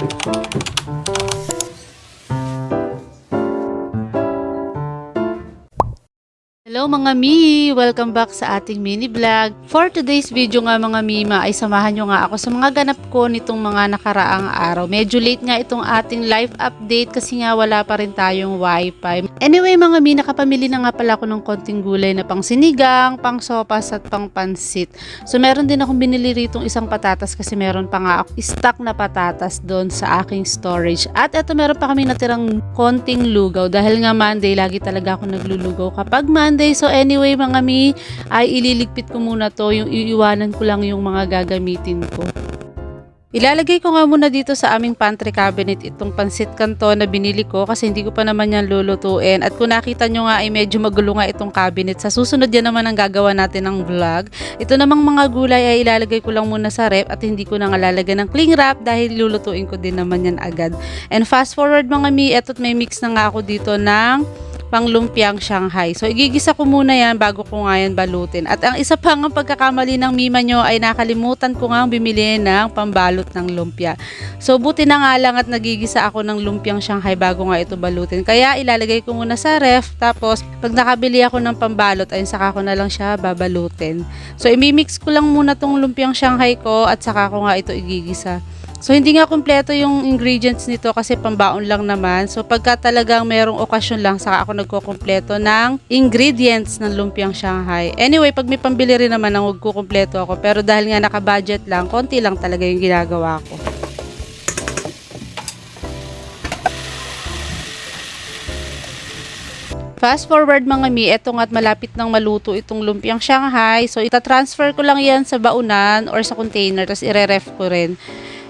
Thank you. Hello mga Mi! Welcome back sa ating mini vlog. For today's video nga mga Mima ay samahan nyo nga ako sa mga ganap ko nitong mga nakaraang araw. Medyo late nga itong ating live update kasi nga wala pa rin tayong wifi. Anyway mga Mi, nakapamili na nga pala ako ng konting gulay na pang sinigang, pang sopas at pang pansit. So meron din akong binili rito isang patatas kasi meron pa nga ako stock na patatas doon sa aking storage. At eto meron pa kami natirang konting lugaw dahil nga Monday lagi talaga ako naglulugaw kapag Monday. So anyway mga mi, ay ililigpit ko muna to, yung iiwanan ko lang yung mga gagamitin ko. Ilalagay ko nga muna dito sa aming pantry cabinet itong pansit kanto na binili ko kasi hindi ko pa naman yan lulutuin. At kung nakita nyo nga ay medyo magulo nga itong cabinet. Sa susunod yan naman ang gagawa natin ng vlog. Ito namang mga gulay ay ilalagay ko lang muna sa rep at hindi ko na nga lalagyan ng cling wrap dahil lulutuin ko din naman yan agad. And fast forward mga mi, eto't may mix na nga ako dito ng panglumpiang Shanghai. So, igigisa ko muna yan bago ko nga yan balutin. At ang isa pang ang pagkakamali ng mima nyo ay nakalimutan ko nga ang bumili ng pambalot ng lumpia. So, buti na nga lang at nagigisa ako ng lumpiang Shanghai bago nga ito balutin. Kaya, ilalagay ko muna sa ref. Tapos, pag nakabili ako ng pambalot, ay saka ko na lang siya babalutin. So, imimix ko lang muna tong lumpiang Shanghai ko at saka ko nga ito igigisa. So, hindi nga kumpleto yung ingredients nito kasi pambaon lang naman. So, pagka talagang merong okasyon lang, saka ako nagkukumpleto ng ingredients ng lumpiang Shanghai. Anyway, pag may pambili rin naman, ang magkukumpleto ako. Pero dahil nga naka-budget lang, konti lang talaga yung ginagawa ko. Fast forward mga mi, eto nga't malapit nang maluto itong lumpiang Shanghai. So, ita-transfer ko lang yan sa baunan or sa container, tapos ire-ref ko rin.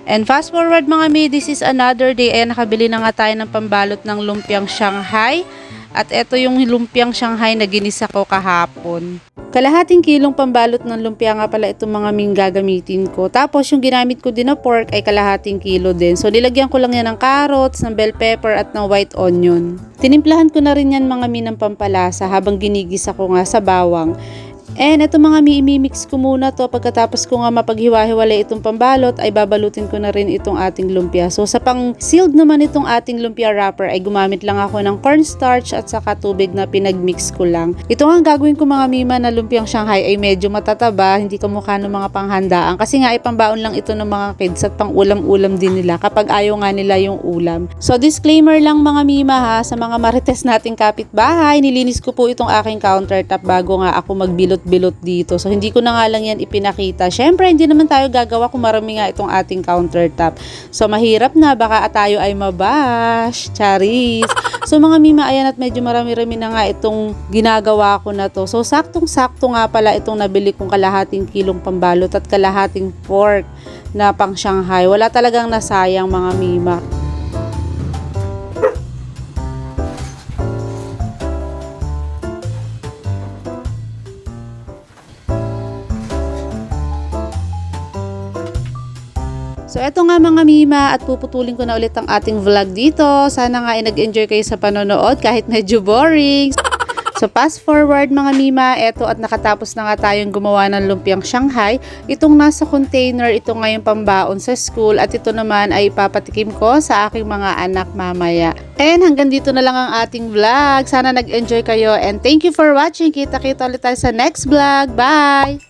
And fast forward mga mi, this is another day. Ayan, nakabili na nga tayo ng pambalot ng lumpiang Shanghai. At ito yung lumpiang Shanghai na ginisa ko kahapon. Kalahating kilong pambalot ng lumpia nga pala itong mga ming gagamitin ko. Tapos yung ginamit ko din na pork ay kalahating kilo din. So nilagyan ko lang yan ng carrots, ng bell pepper at ng white onion. Tinimplahan ko na rin yan mga min ng pampalasa habang ginigisa ko nga sa bawang. And ito mga mi, imimix ko muna to pagkatapos ko nga mapaghiwa-hiwalay itong pambalot ay babalutin ko na rin itong ating lumpia. So sa pang sealed naman itong ating lumpia wrapper ay gumamit lang ako ng cornstarch at saka tubig na pinagmix ko lang. Ito nga gagawin ko mga mima na lumpiang Shanghai ay medyo matataba, hindi kamukha ng mga panghandaan kasi nga ay pambaon lang ito ng mga kids at pang ulam-ulam din nila kapag ayaw nga nila yung ulam. So disclaimer lang mga mima ha, sa mga marites nating kapitbahay, nilinis ko po itong aking countertop bago nga ako magbilot bilot dito. So, hindi ko na nga lang yan ipinakita. Syempre, hindi naman tayo gagawa kung marami nga itong ating countertop. So, mahirap na. Baka tayo ay mabash. Charis. So, mga mima, ayan at medyo marami-rami na nga itong ginagawa ko na to. So, saktong-sakto nga pala itong nabili kong kalahating kilong pambalot at kalahating pork na pang Shanghai. Wala talagang nasayang mga mima. So eto nga mga mima at puputulin ko na ulit ang ating vlog dito. Sana nga ay nag-enjoy kayo sa panonood kahit medyo boring. So fast forward mga mima, eto at nakatapos na nga tayong gumawa ng lumpiang Shanghai. Itong nasa container, ito nga yung pambaon sa school at ito naman ay papatikim ko sa aking mga anak mamaya. And hanggang dito na lang ang ating vlog. Sana nag-enjoy kayo and thank you for watching. Kita-kita ulit tayo sa next vlog. Bye!